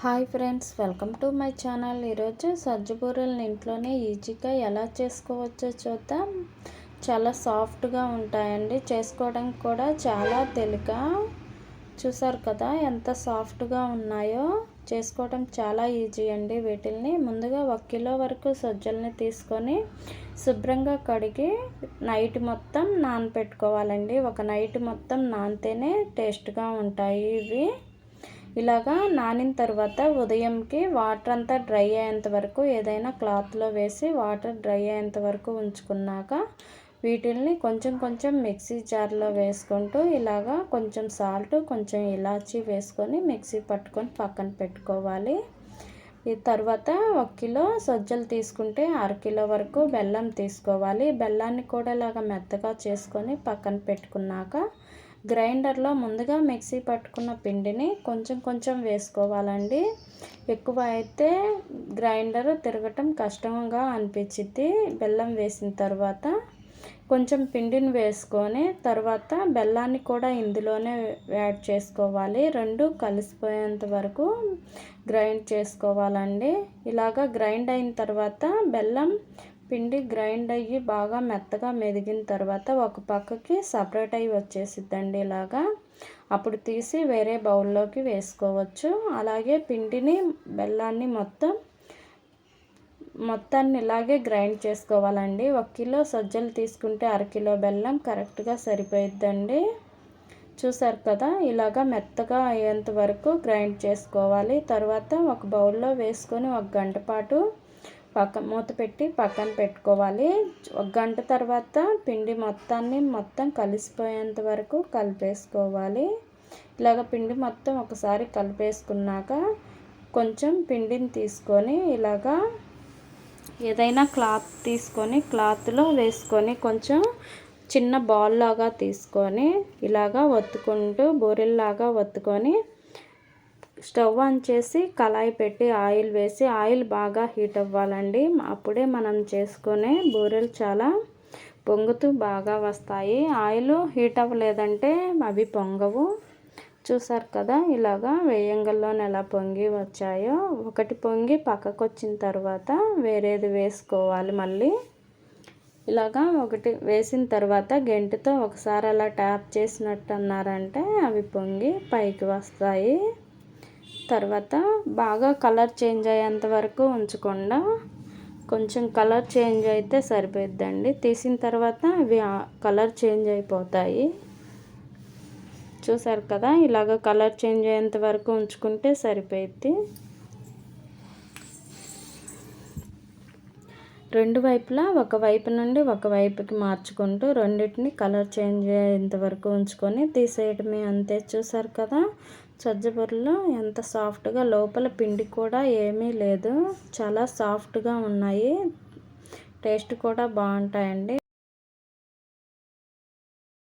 Hi friends welcome to my channel. ఈరోజు సజ్జబూరలను ఇంట్లోనే ఈజీగా ఎలా చేసుకోవచ్చో చూద్దాం. చాలా సాఫ్ట్గా ఉంటాయండి. చేసుకోవడానికి కూడా చాలా తేలిక. చూసారు కదా ఎంత సాఫ్ట్గా ఉన్నాయో. చేసుకోవడం చాలా ఈజీ అండి వీటిల్ని. ముందుగా ఒక కిలో వరకు సజ్జల్ని తీసుకొని శుభ్రంగా కడిగి నైట్ మొత్తం నానపెట్టుకోవాలండి. ఒక నైట్ మొత్తం నానితేనే టేస్ట్గా ఉంటాయి ఇవి. ఇలాగా నానిన తర్వాత ఉదయంకి వాటర్ అంతా డ్రై అయ్యేంత వరకు ఏదైనా క్లాత్లో వేసి వాటర్ డ్రై అయ్యేంత వరకు ఉంచుకున్నాక వీటిల్ని కొంచెం కొంచెం మిక్సీ జార్లో వేసుకుంటూ ఇలాగా కొంచెం సాల్ట్ కొంచెం ఇలాచీ వేసుకొని మిక్సీ పట్టుకొని పక్కన పెట్టుకోవాలి. ఈ తర్వాత ఒక కిలో సజ్జలు తీసుకుంటే అరకిలో వరకు బెల్లం తీసుకోవాలి. బెల్లాన్ని కూడా ఇలాగ మెత్తగా చేసుకొని పక్కన పెట్టుకున్నాక గ్రైండర్లో ముందుగా మిక్సీ పట్టుకున్న పిండిని కొంచెం కొంచెం వేసుకోవాలండి. ఎక్కువ అయితే గ్రైండర్ తిరగటం కష్టంగా అనిపించింది బెల్లం వేసిన తర్వాత కొంచెం పిండిని వేసుకొని తర్వాత బెల్లాన్ని కూడా ఇందులోనే యాడ్ చేసుకోవాలి. రెండు కలిసిపోయేంత వరకు గ్రైండ్ చేసుకోవాలండి. ఇలాగా గ్రైండ్ అయిన తర్వాత బెల్లం పిండి గ్రైండ్ అయ్యి బాగా మెత్తగా మెదిగిన తర్వాత ఒక పక్కకి సపరేట్ అయ్యి వచ్చేసిద్దండి ఇలాగా. అప్పుడు తీసి వేరే బౌల్లోకి వేసుకోవచ్చు. అలాగే పిండిని బెల్లాన్ని మొత్తం మొత్తాన్ని ఇలాగే గ్రైండ్ చేసుకోవాలండి. ఒక కిలో సజ్జలు తీసుకుంటే అరకిలో బెల్లం కరెక్ట్గా సరిపోయిద్దండి. చూసారు కదా ఇలాగా మెత్తగా అయ్యేంత వరకు గ్రైండ్ చేసుకోవాలి. తర్వాత ఒక బౌల్లో వేసుకొని ఒక గంట పాటు పక్క మూత పెట్టి పక్కన పెట్టుకోవాలి. ఒక గంట తర్వాత పిండి మొత్తాన్ని మొత్తం కలిసిపోయేంత వరకు కలిపేసుకోవాలి. ఇలాగ పిండి మొత్తం ఒకసారి కలిపేసుకున్నాక కొంచెం పిండిని తీసుకొని ఇలాగా ఏదైనా క్లాత్ తీసుకొని క్లాత్లో వేసుకొని కొంచెం చిన్న బాల్ లాగా తీసుకొని ఇలాగా ఒత్తుకుంటూ బూరెల్లాగా ఒత్తుకొని స్టవ్ ఆన్ చేసి కళాయి పెట్టి ఆయిల్ వేసి ఆయిల్ బాగా హీట్ అవ్వాలండి. అప్పుడే మనం చేసుకునే బూరెలు చాలా పొంగుతూ బాగా వస్తాయి. ఆయిల్ హీట్ అవ్వలేదంటే అవి పొంగవు. చూసారు కదా ఇలాగా వేయంగల్లోనే ఎలా పొంగి వచ్చాయో. ఒకటి పొంగి పక్కకు వచ్చిన తర్వాత వేరేది వేసుకోవాలి మళ్ళీ. ఇలాగా ఒకటి వేసిన తర్వాత గెంటుతో ఒకసారి అలా ట్యాప్ చేసినట్టు అన్నారంటే అవి పొంగి పైకి వస్తాయి. తర్వాత బాగా కలర్ చేంజ్ అయ్యేంత వరకు ఉంచకుండా కొంచెం కలర్ చేంజ్ అయితే సరిపోద్దండి తీసిన తర్వాత అవి కలర్ చేంజ్ అయిపోతాయి. చూసారు కదా? ఇలాగ కలర్ చేంజ్ అయ్యేంత వరకు ఉంచుకుంటే సరిపోయిద్ది. రెండు వైపులా ఒక వైపు నుండి ఒక వైపుకి మార్చుకుంటూ రెండింటిని కలర్ చేంజ్ అయ్యేంత వరకు ఉంచుకొని తీసేయడమే అంతే. చూసారు కదా? సజ్జబుర్రలు ఎంత సాఫ్ట్గా లోపల పిండి కూడా ఏమీ లేదు. చాలా సాఫ్ట్గా ఉన్నాయి. టేస్ట్ కూడా బాగుంటాయండి.